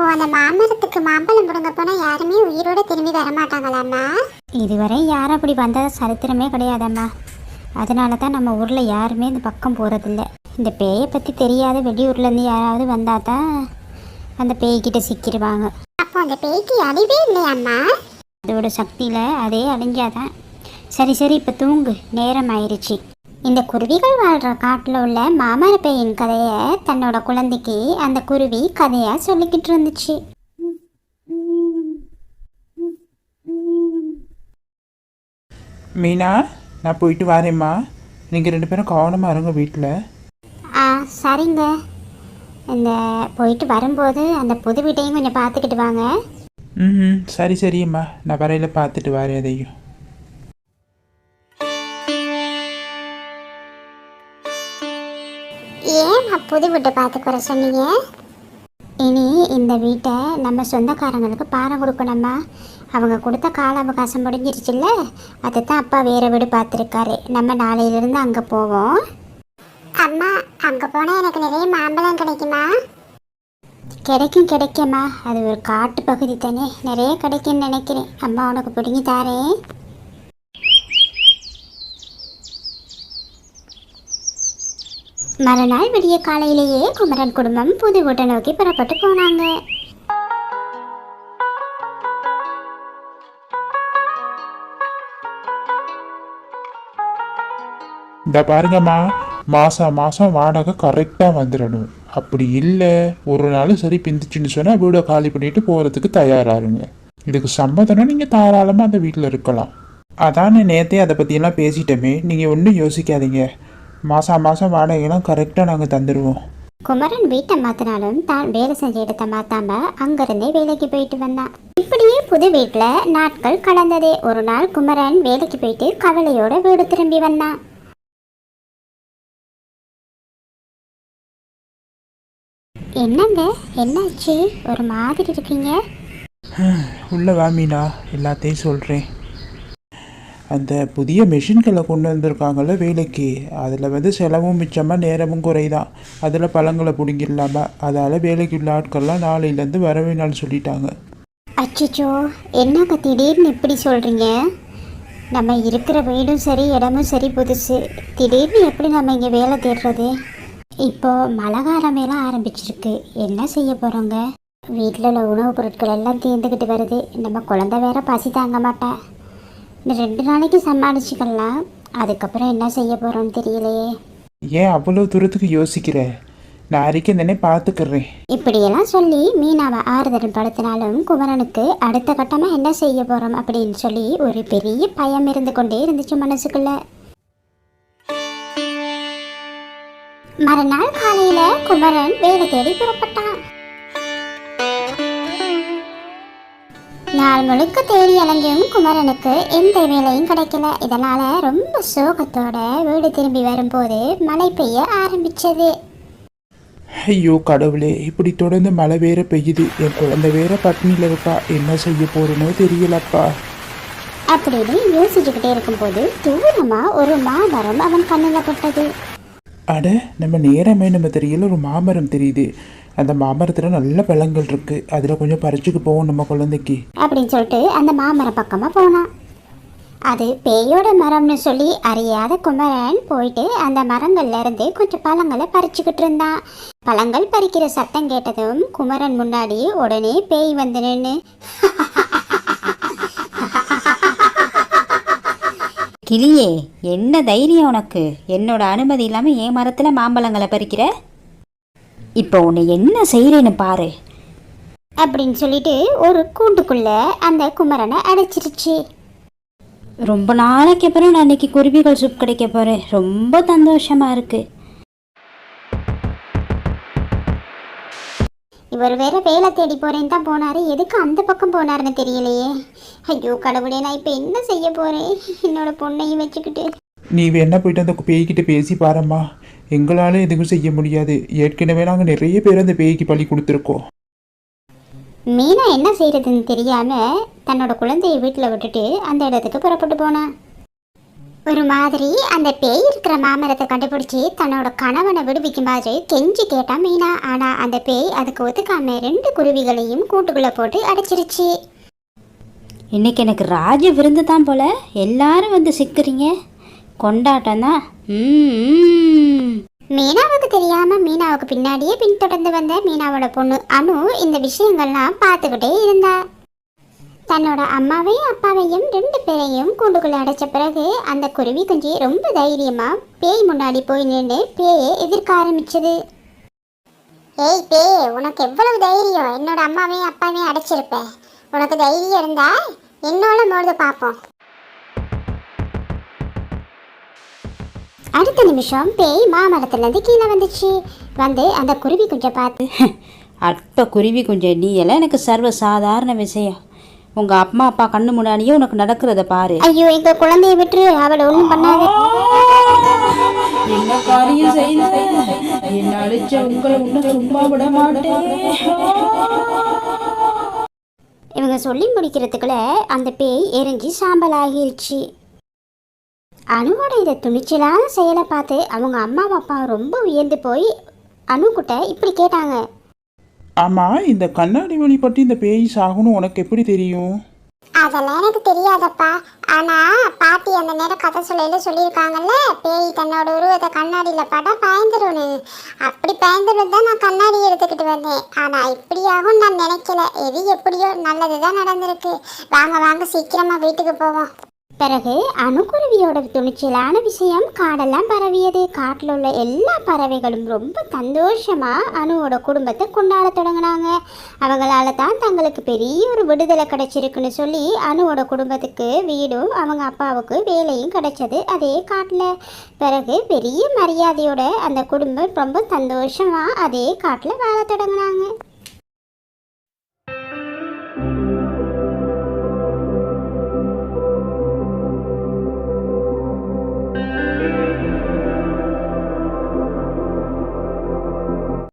அப்போ அந்த மாமரத்துக்கு மாம்பழம் முடுங்க போனா யாருமே உயிரோட திரும்பி வர மாட்டாங்களாம்மா? இதுவரை யாரும் அப்படி வந்த சரித்திரமே கிடையாதம்மா. அதனால தான் நம்ம ஊரில் யாருமே இந்த பக்கம் போகிறதில்ல இந்த பேயை பற்றி தெரியாத வெளியூர்லேருந்து யாராவது வந்தால் தான் அந்த பேய்கிட்ட சிக்கிடுவாங்க. அப்போ அந்த பேய்க்கு அழிவே இல்லையாம்மா? அதோட சக்தியில் அதே அழிஞ்சாதான். சரி சரி இப்போ தூங்கு. நேரம் ஆயிடுச்சு இந்த குருவிகள் வாழ்கிற காட்டில் உள்ள மாமர பேயின் கதையை தன்னோட குழந்தைக்கு அந்த குருவி கதையாக சொல்லிக்கிட்டு இருந்துச்சு. மீனா நான் போயிட்டு வரேம்மா. நீங்கள் ரெண்டு பேரும் கவனமாக இருங்க வீட்டில் ஆ சரிங்க. இந்த போயிட்டு வரும்போது அந்த புது வீட்டையும் கொஞ்சம் பார்த்துக்கிட்டு வாங்க. ம் சரி சரியம்மா. நான் வரையில் பார்த்துட்டு வரேன் அதையும். புது வீட்டை பார்த்து குறை சொன்னீங்க. இனி இந்த வீட்டை நம்ம சொந்தக்காரங்களுக்கு பாரம் கொடுக்கணுமா? அவங்க கொடுத்த கால அவகாசம் முடிஞ்சிருச்சுல்ல? அதை தான் அப்பா வேற வீடு பார்த்துருக்காரு. நம்ம நாளையிலேருந்து அங்கே போவோம். அம்மா அங்கே போனால் எனக்கு நிறைய மாம்பழம் கிடைக்குமா? கிடைக்கும் கிடைக்குமா அது ஒரு காட்டு பகுதி தானே. நிறைய கிடைக்கும்னு நினைக்கிறேன். அம்மா உனக்கு பிடிங்கி தாரேன். மறுநாள் விடிய காலையிலேயே குமரன் குடும்பம் புது வீட்டை நோக்கி புறப்பட்டு போனாங்க. இந்த பாருங்கம்மா மாதம் மாதம் வாடகை கரெக்டாக வந்துடணும். அப்படி இல்லை ஒரு நாள் சரி பிந்துச்சுன்னு சொன்னால் வீடை காலி பண்ணிட்டு போகிறதுக்கு தயாராகுங்க இதுக்கு சம்மதம்னா நீங்கள் தாராளமாக அந்த வீட்டில் இருக்கலாம். அதான் நேற்றே அதை பற்றியெல்லாம் பேசிட்டோமே நீங்கள் ஒன்றும் யோசிக்காதீங்க. மாதம் மாதம் வாடகைலாம் கரெக்டாக நாங்கள் தந்துடுவோம் குமரன் வீட்டை மாத்தினாலும் தான் வேலை செஞ்ச இடத்த மாத்தாம அங்கிருந்தே வேலைக்கு போயிட்டு வந்தான். இப்படியே புது வீட்டுல நாட்கள் கலந்ததே. ஒரு நாள் குமரன் வேலைக்கு போயிட்டு கவலையோட வீடு திரும்பி வந்தான். என்னங்க? என்னாச்சு? ஒரு மாதிரி இருக்கீங்க. உள்ள வா மீனா. எல்லாத்தையும் சொல்கிறேன் அந்த புதிய மிஷின்களை கொண்டு வந்திருக்காங்களோ வேலைக்கு. அதில் வந்து செலவும் மிச்சமாக நேரமும் குறைதான். அதில் பழங்களை பிடிங்கிடலாமா. அதால் வேலைக்கு உள்ள ஆட்கள்லாம் நாளையிலேருந்து வரவே சொல்லிட்டாங்க. அச்சச்சோ என்னங்க திடீர்னு இப்படி சொல்கிறீங்க நம்ம இருக்கிற வீடும் சரி இடமும் சரி புதுசு திடீர்னு எப்படி நம்ம இங்கே வேலை தேடுறது? இப்போ மழை காலமேலாம் ஆரம்பிச்சிருக்கு. என்ன செய்ய போகிறோங்க வீட்டில் உள்ள உணவுப் பொருட்கள் எல்லாம் தீர்ந்துக்கிட்டு வருது. நம்ம குழந்தை வேற பசி தாங்க மாட்டேன் இந்த ரெண்டு நாளைக்கு சமாளிச்சுக்கலாம் அதுக்கப்புறம் என்ன செய்ய போகிறோன்னு தெரியலையே ஏன் அவ்வளோ தூரத்துக்கு யோசிக்கிற? நான் அறிக்கை தானே பார்த்துக்கிறேன். இப்படியெல்லாம் சொல்லி மீனாவை ஆறுதல் படுத்தினாலும் குமரனுக்கு அடுத்த கட்டமாக என்ன செய்ய போகிறோம் அப்படின்னு சொல்லி ஒரு பெரிய பயம் இருந்து கொண்டே இருந்துச்சு மனசுக்குள்ள. மறுநாள் காலையில குமரன் வேலை தேடி புறப்பட்டான். நாள் முழுக்க தேடி அலைஞ்சும் குமரனுக்கு எந்த வேலையும் கிடைக்கல. இதனால ரொம்ப சோகத்தோட வீடு திரும்பி வரும்போது மழை பெய்ய ஆரம்பிச்சது. ஐயோ கடவுளே இப்படி தொடர்ந்து மழை வேற பெய்யுது. என் குழந்தை வேற பட்னியில் இருக்கா? என்ன செய்ய போறேனோ தெரியலப்பா. அப்படின்னு யோசிச்சுக்கிட்டே இருக்கும்போது தூரமா ஒரு மாமரம் அவன் கண்ணில் பட்டது. அட நம்ம நேரமே நம்ம தெரியல ஒரு மாமரம் தெரியுது. அந்த மாமரத்தில் நல்ல பழங்கள் இருக்கு. அதில் கொஞ்சம் பறிச்சுக்கு போவோம் நம்ம குழந்தைக்கு. அப்படின்னு சொல்லிட்டு அந்த மாமரம் பக்கமா போனான் அது பேயோட மரம்னு சொல்லி அறியாத குமரன் போயிட்டு அந்த மரங்கள்ல இருந்து கொஞ்சம் பழங்களை பறிச்சுக்கிட்டு இருந்தான். பழங்கள் பறிக்கிற சத்தம் கேட்டதும் குமரன் முன்னாடி உடனே பேய் வந்து நின்று கிளியே என்ன தைரியம் உனக்கு? என்னோட அனுமதி இல்லாமல் என் மரத்தில் மாம்பழங்களை பறிக்கிற? இப்போ உன்னை என்ன செய்கிறேன்னு பாரு. அப்படின்னு சொல்லிட்டு ஒரு கூண்டுக்குள்ள அந்த குமரனை அடைச்சிருச்சு. ரொம்ப நாளைக்கு அப்புறம் நான் இன்னைக்கு குருவிகள் சூப் கிடைக்க போகிறேன் ரொம்ப சந்தோஷமாக இருக்குது இவர் வேற வேலை தேடி போறேன்னு தான் போனாரு. எதுக்கு அந்த பக்கம் போனாருன்னு தெரியலையே. ஐயோ கடவுளே நான் இப்போ என்ன செய்ய போறேன்? என்னோட பொண்ணையும் வச்சுக்கிட்டு. நீ வேணா போயிட்டு அந்த பேய்கிட்ட பேசி பாரம்மா. எங்களால் எதுவும் செய்ய முடியாது. ஏற்கனவே நாங்கள் நிறைய பேர் அந்த பேய்க்கு பழி கொடுத்துருக்கோம். மீனா என்ன செய்யறதுன்னு தெரியாம தன்னோட குழந்தையை வீட்டில் விட்டுட்டு அந்த இடத்துக்கு புறப்பட்டு போனான் ஒரு மாதிரி அந்த பேய் இருக்கிற மாமரத்தை கண்டுபிடிச்சி தன்னோட கணவனை விடுவிக்கும் மாதிரி கெஞ்சி கேட்டா மீனா. ஆனா அந்த பேய் அதுக்கு ஒத்துக்காம ரெண்டு குருவிகளையும் கூட்டுக்குள்ள போட்டு அடைச்சிருச்சு. இன்னைக்கு எனக்கு ராஜ விருந்து தான் போல. எல்லாரும் வந்து சிக்கிறீங்க. கொண்டாட்டம் தான் ம் மீனாவுக்கு தெரியாம மீனாவுக்கு பின்னாடியே பின்தொடர்ந்து வந்த மீனாவோட பொண்ணு அனு இந்த விஷயங்கள்லாம் பார்த்துக்கிட்டே இருந்தா. தன்னோட அம்மாவையும் அப்பாவையும் ரெண்டு பேரையும் கூண்டுக்குள்ள அடைச்ச பிறகு அந்த குருவி குஞ்சி ரொம்ப தைரியமா பேய் முன்னாடி போய் நின்று பேயை எதிர்க்க ஆரம்பிச்சது. ஏய் பேய் உனக்கு எவ்வளவு தைரியம்? என்னோட அம்மாவையும் அப்பாவையும் அடைச்சிருப்பேன் உனக்கு தைரியம் இருந்தா என்னோட மோது பார்ப்போம். அடுத்த நிமிஷம் பேய் மாமரத்துல இருந்து கீழே வந்துச்சு. வந்து அந்த குருவி குஞ்சை பார்த்து அட்ட குருவி குஞ்சம் நீ எல்லாம் எனக்கு சர்வ சாதாரண விஷயம். உங்கள் அம்மா அப்பா கண்ணு முன்னாடியே உனக்கு நடக்கிறத பாரு. ஐயோ எங்க குழந்தைய விட்டு அவளை ஒன்றும் பண்ணாத. என்ன காரியம் செய்த என்ன அழிச்ச உங்களை இன்னும் சும்மா விட மாட்டேன். இவங்க சொல்லி முடிக்கிறதுக்குள்ள அந்த பேய் எரிஞ்சு சாம்பல் ஆகிருச்சு அணுவோட இதை துணிச்சலான செயலை பார்த்து அவங்க அம்மா அப்பா ரொம்ப உயர்ந்து போய் அணுக்கிட்ட இப்படி கேட்டாங்க. ஆமா இந்த கண்ணாடி வழி பற்றி இந்த பேய் சாகுன்னு உனக்கு எப்படி தெரியும்? அதெல்லாம் எனக்கு தெரியாதப்பா. ஆனா பாட்டி அந்த நேரம் கதை சொல்லையில சொல்லியிருக்காங்கல்ல? பேய் தன்னோட உருவத்தை கண்ணாடியில படா பயந்துருன்னு அப்படி பயந்துருன்னு தான் நான் கண்ணாடி எடுத்துக்கிட்டு வந்தேன். ஆனா இப்படியாகும் நான் நினைக்கல. எது எப்படியோ நல்லதுதான் நடந்திருக்கு. வாங்க வாங்க சீக்கிரமா வீட்டுக்கு போவோம். பிறகு அணுக்குருவியோட துணிச்சலான விஷயம் காடெல்லாம் பரவியது. காட்டில் உள்ள எல்லா பறவைகளும் ரொம்ப சந்தோஷமா அணுவோட குடும்பத்தை கொண்டாட தொடங்கினாங்க. அவங்களால தான் தங்களுக்கு பெரிய ஒரு விடுதலை கிடைச்சிருக்குன்னு சொல்லி அணுவோட குடும்பத்துக்கு வீடும் அவங்க அப்பாவுக்கு வேலையும் கிடைச்சது அதே காட்டில். பிறகு பெரிய மரியாதையோட அந்த குடும்பம் ரொம்ப சந்தோஷமா அதே காட்டில் வாழ தொடங்கினாங்க.